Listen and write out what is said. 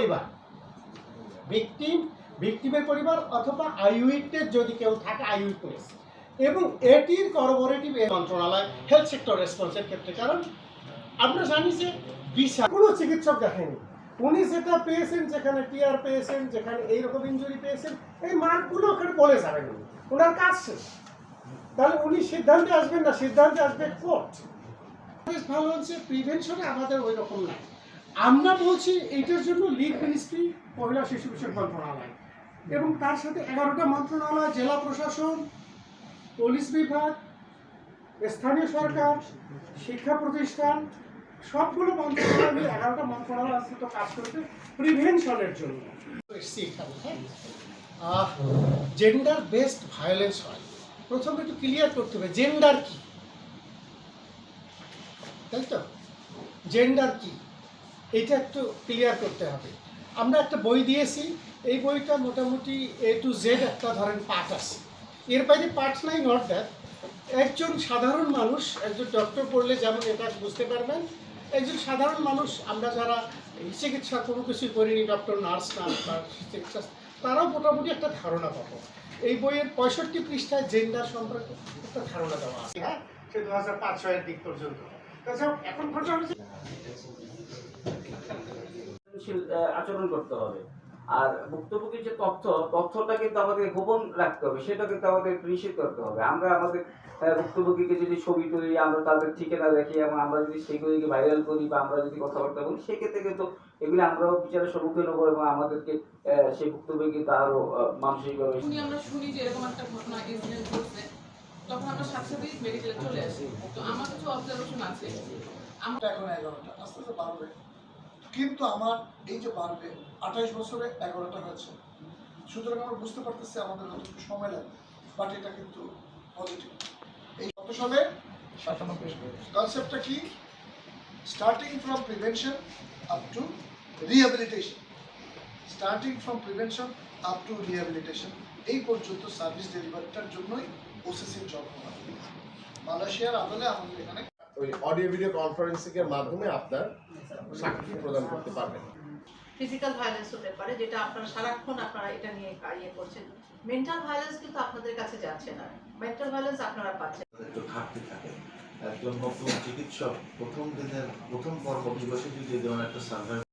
পরিবার। ভিকটিম, ভিকটিমের পরিবার অথবা আইউইটের যদি কেউ থাকে আই উইটনেস এবং এটির করবোরেটিভ মন্ত্রণালয় হেলথ সেক্টর রেসপন্সের ক্ষেত্রে, কারণ আমরা জানি যে বিশা কোনো চিকিৎসক দেখেনি। উনি যেটা পেয়েছেন, যেখানে টিআর পেয়েছেন, যেখানে এইরকম ইঞ্জুরি পেয়েছেন, এই মার্কগুলো ওখানে বলে যাবেন উনি। ওনার কাজ শেষ। তাহলে উনি সিদ্ধান্তে আসবেন না? সিদ্ধান্তে আসবে কোর্ট। বেশ ভালো হচ্ছে প্রিভেনশনে আমাদের ওই রকম নাই। আমরা বলছি এটার জন্য লিড মিনিস্ট্রি মহিলা শিশু বিষয়ক মন্ত্রণালয়। এবং তার সাথে এগারোটা মন্ত্রণালয়, জেলা প্রশাসন, পুলিশ বিভাগ, স্থানীয় সরকার, শিক্ষা প্রতিষ্ঠান, সবগুলো মন্ত্রণালয় মিলে এগারোটা মন্ত্রণালয় আজকে তো কাজ করছে প্রিভেনশনের জন্য। জেন্ডার বেসড ভায়োলেন্স হয়। প্রথমে একটু ক্লিয়ার করতে হবে জেন্ডার কি? তাই তো? জেন্ডার কি? এটা একটু ক্লিয়ার করতে হবে। আমরা একটা বই দিয়েছি, এই বইটা মোটামুটি এ টু জেড একটা ধরেন পাঠ আছে। এর বাইরে পাঠ নাই নট দ্যাট একজন সাধারণ মানুষ, একজন ডক্টর পড়লে যেমন এটা বুঝতে পারবেন, একজন সাধারণ মানুষ, আমরা যারা চিকিৎসা কোনো কিছু করিনি ডক্টর নার্স না, বা চিকিৎসা, তারাও মোটামুটি একটা ধারণা পাবো। এই বইয়ের পঁয়ষট্টি পৃষ্ঠায় জেন্ডার সম্পর্কে একটা ধারণা দেওয়া আছে। হ্যাঁ সে দু হাজার পাঁচ ছয়ের দিক পর্যন্ত। তাছাড়া এখন ঘটনা আহ, আচরণ করতে হবে। আর ভুক্তভোগীর যে তথ্য তথ্যটা কিন্তু আমাদের গোপন রাখতে হবে সেটা কিন্তু আমাদের নিশ্চিত করতে হবে। আমরা আমাদের ভুক্তভোগীকে যদি ছবি তুলি আমরা তাদের ঠিকানা দেখি এবং আমরা যদি সেগুলিকে ভাইরাল করি বা আমরা যদি কথাবার্তা বলি সেক্ষেত্রে কিন্তু এগুলি আমরাও বিচারের সম্মুখীন হব এবং আমাদেরকে আহ, সেই ভুক্তভোগী আরও মানসিকভাবে আমরা শুনি যে এরকম একটা ঘটনা তখন আমরা সাথে সাথেই মেডিকেলে চলে আসি। তো আমার কিছু অবজারভেশন আছে। এটা এখন এগারোটা আস্তে আস্তে বাড়বে। কিন্তু আমার এই যে বাড়বে আঠাইশ বছরে এগারোটা হয়েছে। সুতরাং আমরা বুঝতে পারতেছি আমাদের যতটুকু সময় লাগবে বাট এটা কিন্তু পজিটিভ এই কত সালে? সাতানব্বই কনসেপ্টটা কি? Starting from prevention up to rehabilitation starting from prevention up to rehabilitation এই পর্যন্ত সার্ভিস ডেলিভারিটার জন্যই ওসিসির জন্ম হয়। মালয়েশিয়ার আদলে আমাদের এখানে ওই অডিও ভিডিও কনফারেন্সিং এর মাধ্যমে আপনার সাক্ষী প্রদান করতে পারবেন। ফিজিক্যাল ভায়োলেন্স হতে পারে যেটা আপনারা সারাক্ষণ আপনারা এটা নিয়ে কারিয়ে করছেন। মেন্টাল ভায়োলেন্স কিন্তু আপনাদের কাছে যাচ্ছে না। মেন্টাল ভায়োলেন্স আপনারা পাচ্ছেন। একটু ঘাটতি থাকে একজন নতুন চিকিৎসক প্রথম দিনের প্রথম পর্ব দিবসে যদি এই ধরনের একটা সার্ভে